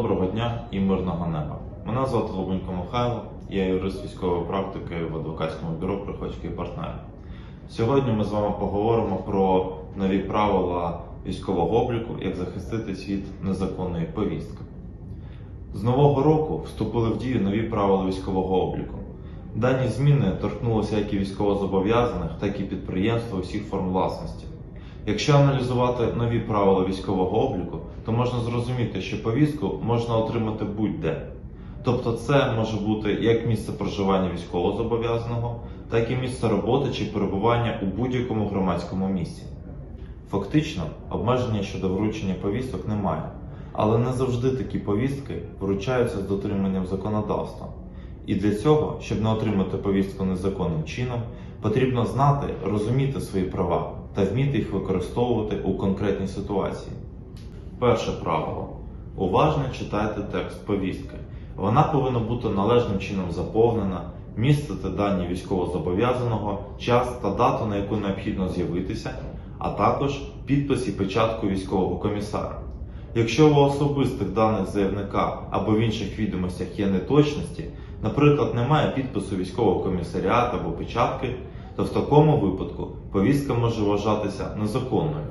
дня і мирного неба. Мене звати Лобенько Михайло, я юрист військової практики в адвокатському бюро Приходьки і партнери. Сьогодні ми з вами поговоримо про нові правила військового обліку, як захиститись від незаконної повістки. З нового року вступили в дію нові правила військового обліку. Дані зміни торкнулися як і військовозобов'язаних, так і підприємств усіх форм власності. Якщо аналізувати нові правила військового обліку, то можна зрозуміти, що повістку можна отримати будь-де. Тобто це може бути як місце проживання військовозобов'язаного, так і місце роботи чи перебування у будь-якому громадському місці. Фактично, обмеження щодо вручення повісток немає, але не завжди такі повістки вручаються з дотриманням законодавства. І для цього, щоб не отримати повістку незаконним чином, потрібно знати, розуміти свої права та вміти їх використовувати у конкретній ситуації. Перше правило. Уважно читайте текст повістки. Вона повинна бути належним чином заповнена, містити дані військовозобов'язаного, час та дату, на яку необхідно з'явитися, а також підпис і печатку військового комісара. Якщо у особистих даних заявника або в інших відомостях є неточності, наприклад, немає підпису військового комісаріату або печатки, то в такому випадку повістка може вважатися незаконною.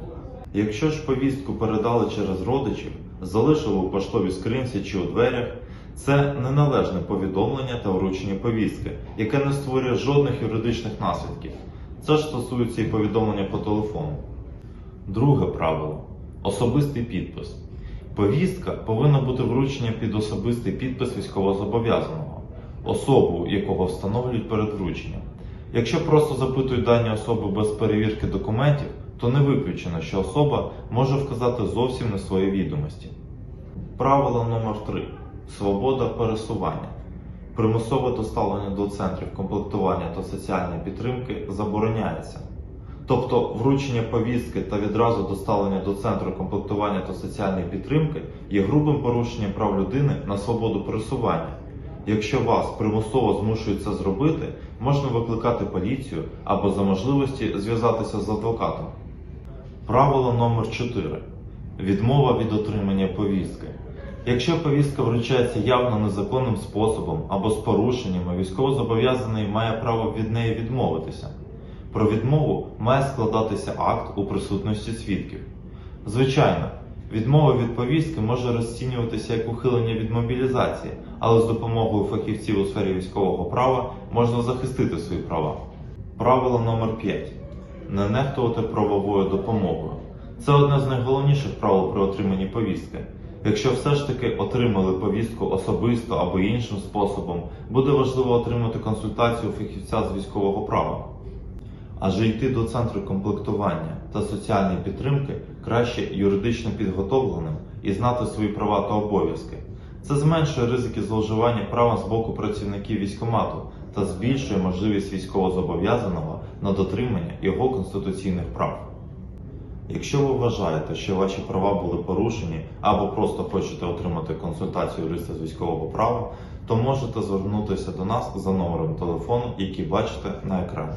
Якщо ж повістку передали через родичів, залишили у поштовій скринці чи у дверях, це неналежне повідомлення та вручення повістки, яке не створює жодних юридичних наслідків. Це ж стосується і повідомлення по телефону. Друге правило особистий підпис. Повістка повинна бути вручена під особистий підпис військовозобов'язаного, особу якого встановлюють перед врученням. Якщо просто запитують дані особи без перевірки документів, то не виключено, що особа може вказати зовсім не свої відомості. Правило номер 3 Свобода пересування. Примусове доставлення до центрів комплектування та соціальної підтримки забороняється. Тобто вручення повістки та відразу доставлення до центру комплектування та соціальної підтримки є грубим порушенням прав людини на свободу пересування. Якщо вас примусово змушують це зробити, можна викликати поліцію або за можливості зв'язатися з адвокатом. Правило номер 4 Відмова від отримання повістки. Якщо повістка вручається явно незаконним способом або з порушеннями, військовозобов'язаний має право від неї відмовитися. Про відмову має складатися акт у присутності свідків. Звичайно, відмова від повістки може розцінюватися як ухилення від мобілізації, але з допомогою фахівців у сфері військового права можна захистити свої права. Правило номер 5 не нехтувати правовою допомогою. Це одне з найголовніших правил при отриманні повістки. Якщо все ж таки отримали повістку особисто або іншим способом, буде важливо отримати консультацію фахівця з військового права. Адже йти до центру комплектування та соціальної підтримки краще юридично підготовленим і знати свої права та обов'язки. Це зменшує ризики зловживання правом з боку працівників військкомату та збільшує можливість військовозобов'язаного на дотримання його конституційних прав. Якщо ви вважаєте, що ваші права були порушені або просто хочете отримати консультацію юриста з військового права, то можете звернутися до нас за номером телефону, який бачите на екрані.